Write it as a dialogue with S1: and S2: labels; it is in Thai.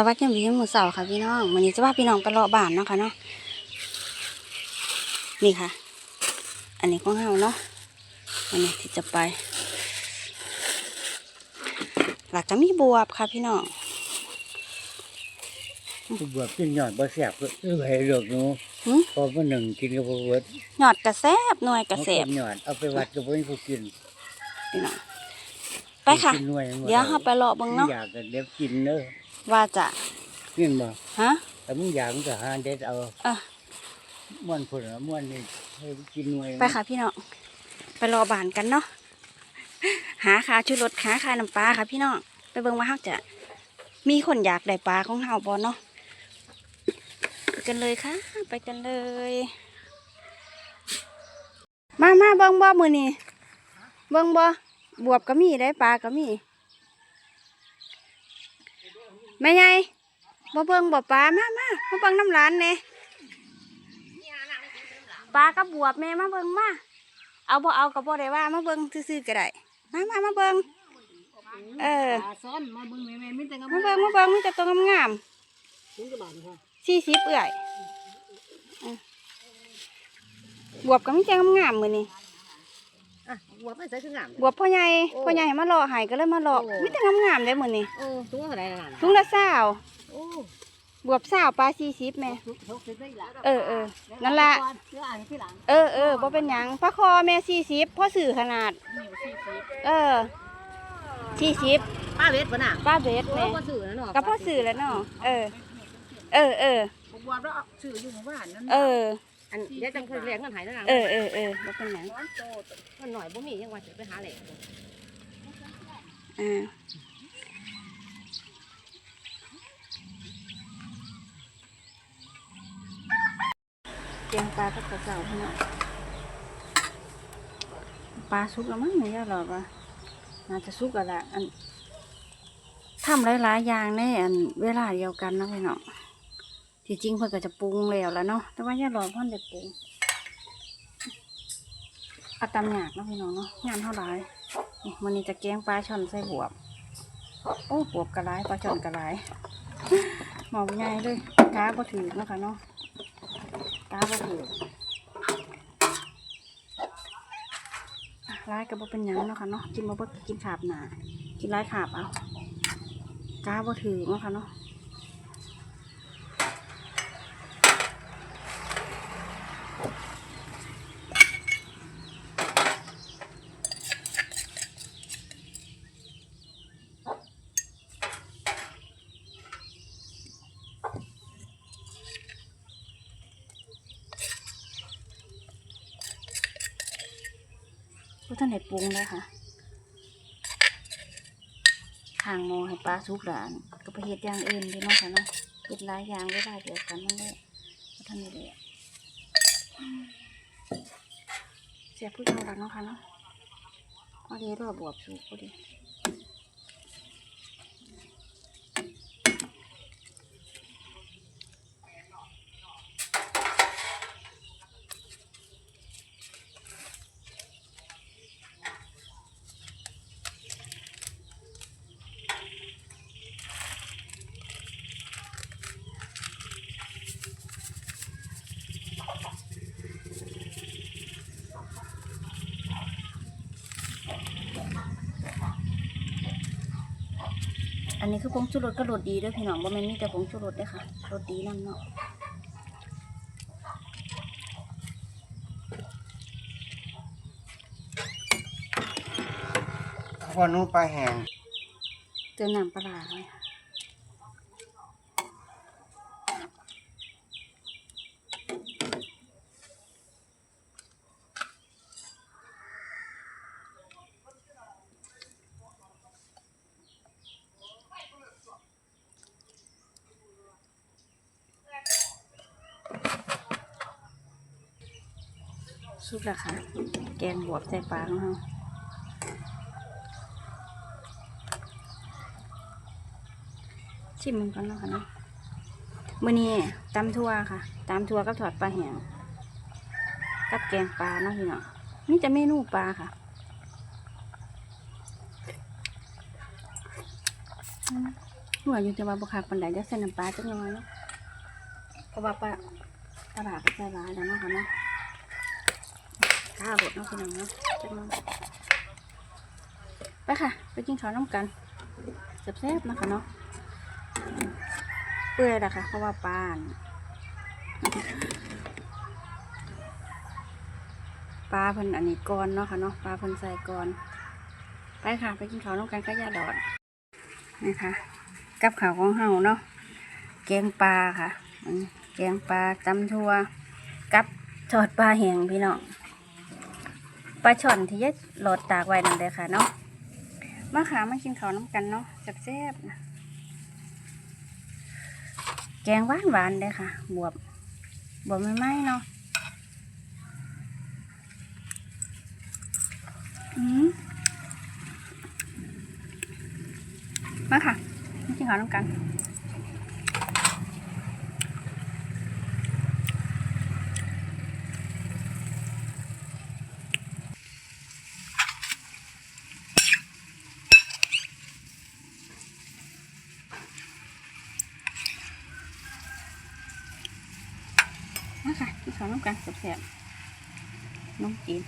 S1: สวัสดีพี่หมูเสาค่ะพี่น้องวันนี้จะว่าพี่น้องไปเลาะบ้านเนาะค่ะเนาะนี่ค่ะ อันนี้ของเฮาเนาะอันนี้ที่จะไป หลักจะมีบวบค่ะพี่น้อง
S2: บวบกินหยอดบ่แซ่บก็เออให้เลือกหนู
S1: หึ
S2: พอมาหนึ่งกินก็บ่เบิด
S1: หยอดกระแซบหน่วยกระแซบ
S2: เอาหยอดเอาไปวัดก็บ่มีผู้กิน
S1: พี่น้องไปค่ะ
S2: กินหน่วยมันบ่
S1: เดี๋ยวเฮาไปเลาะเบิ่งเนาะ
S2: อยากก็เด็บกินเด้อ
S1: ว่าจะ
S2: กินบ่
S1: ฮะ
S2: แต่มึงอยากมึงก็หาเด็ดเอา
S1: เออ
S2: ม่วนพุ่นน่ะม่วนนี่ให้กินหน่วย
S1: ไปค่ะพี่น้องไปรอบ้านกันเนาะหาค่าชุดรถหาค่าน้ำปลาค่ะพี่น้องไปเบิ่งว่าเฮาจะมีคนอยากได้ปลาของเฮาบ่เนาะไปกันเลยค่ะ ไปกันเลย มามาเบิ่งบ่มื้อนี้เบิ่งบ่บวบก็มีได้ปลาก็มี แม่ใหญ่บ่เบิ่งบ่ปลามามามาเบิ่งน้ำร้านแหน่ปลากับบวบแม่มาเบิ่งมาเอาบ่เอาก็บ่ได้ว่ามาเบิ่งซื่อๆก็ได้มามามาเบิ่งเออ
S3: ซ้อนมาเบิ่งแม่แม่มีแต่งาม
S1: มาเบิ่งมาเบิ่งมีแต่ตัวงาม
S3: ถึงจะบาดค่ะ
S1: ๆสี่สิบเอื่อยอะบวบก็มีแต่งามๆมื้อนี้
S3: อะหัวไปใส่คืองาม
S1: บวบพ่อใหญ่
S3: โอ้
S1: พ่อใหญ่ให้มารอให้ก็เลยมารอ
S3: โอ้
S1: มีแต่งามๆเลยมื้อนี้
S3: โอ้ถุงเท่าไหร่ล่ะ
S1: ถุงละเศร้า
S3: โอ้
S1: บวบเศร้าปลาสี่สิบแม่
S3: ทุกทุกสิได้ละ
S1: เออเออนั่นล่ะ
S3: เดี๋ยวอ่านที่หลัง
S1: เออเออบ่เป็นหยังปลาคอแม่สี่สิบพ่อสื่อขนาด
S3: นี่สี่สิบ
S1: เออสี่สิบ
S3: ป้าเวทปะน่ะ
S1: ป้าเบส
S3: โอ้
S1: แม่
S3: ก็สื่อนะเนาะ
S1: กับพ่อสื่อแล้วเนาะเออ เออเออ
S3: ผมว่าเราสื่ออยู่หมู่บ้านนั่น
S1: เออ
S3: อันเดี๋ยวจังเคยเรียกเงินหายแล้วนะ
S1: เออเออเออบ่เป็นหยัง
S3: มันหน่อยบ่มียังว่าสิไปหาแหล่
S1: อ่าเกียงปลากับกระเจ้าพี่น้องปลาสุกแล้วมั้งไม่ยากหรอกว่าน่าจะสุกแล้วละอันทำหลายๆอย่างในอันเวลาเดียวกันเนาะพี่น้อง ที่จริงเพิ่นก็จะปรุงแล้วแล้วเนาะ แต่ว่าย่าหลอกเพิ่นจะปรุงเอาตำหยากเนาะพี่น้องเนาะงานเท่าไหร่นี่มันนี้จะแกงปลาช่อนใส่บวบ โอ้บวบกระไรปลาช่อนกระไรหมอใหญ่เลยก้าบ่ถือนะคะเนาะก้าบ่ถือร้ายก็บ่เป็นหยังเนาะค่ะเนาะ กินมาเบิดกินขาบหนา กินร้ายขาบเอาก้าบ่ถือเนาะค่ะเนาะ ก็ท่านได้ปรุงเลยค่ะข้างหมอให้ปลาสุกหลานก็ไปเฮ็ดอย่างอื่นดีเนาะค่ะเนาะเฮ็ดหลายอย่างได้หลาเดียวกันนั่นแหละก็ท่านนี่เลยเสียผู้เฒ่าแล้วเนาะค่ะเนาะพอดีรอบวบสุกพอดี อันนี้คือผงชูรสก็รสดีเด้วยพี่น้องบ่แม่นมีแต่ผงชูรสเด้อค่ะรสดีนั่นเนาะ
S2: พอหนูปลาแห้ง
S1: เติมน้ำปลาร้าไว้ค่ะ สุดละค่ะ แกงบวบใส่ปลาของเราชิมมันก่อนเนาะค่ะเนาะมื้อนี้ตำทั่วค่ะตำทั่วกับถอดปลาแห้งกับแกงปลาเนาะพี่เนาะนี่จะเมนูปลาค่ะอืมนัวอยู่แต่ว่าบ่คักปานใดเดี๋ยวใส่น้ำปลาจักหน่อยเนาะเพราะว่าปลาปลาร้าใส่หลาแล้วเนาะค่ะเนาะ ข้าวบดเนาะพี่น้องเนาะจักหน่อยไปค่ะ ไปกินข้าวน้ำกันแซ่บๆนะคะเนาะเปื่อยละค่ะ เพราะว่าปลานปลาเพิ่นอันนี้ก่อนเนาะค่ะเนาะปลาเพิ่นใส่ก่อน ไปค่ะ ไปกินข้าวน้ำกันก็ยาดอดนะคะกับข้าวของเฮาเนาะแกงปลาค่ะแกงปลาตำทั่วกับทอดปลาแห้งพี่น้อง ปลาช่อนที่ยัดหลดตากไว้นั่นเลยค่ะเนาะมาค่ะมากินข้าวน้ำกันเนาะแซ่บๆนะแกงหวานหวานเลยค่ะ บวบบวบไม่ไหม้เนาะอืมมาค่ะมากินข้าวน้ำกัน ค่ะที่เข้าวน้ำกับแสบๆน้องจีน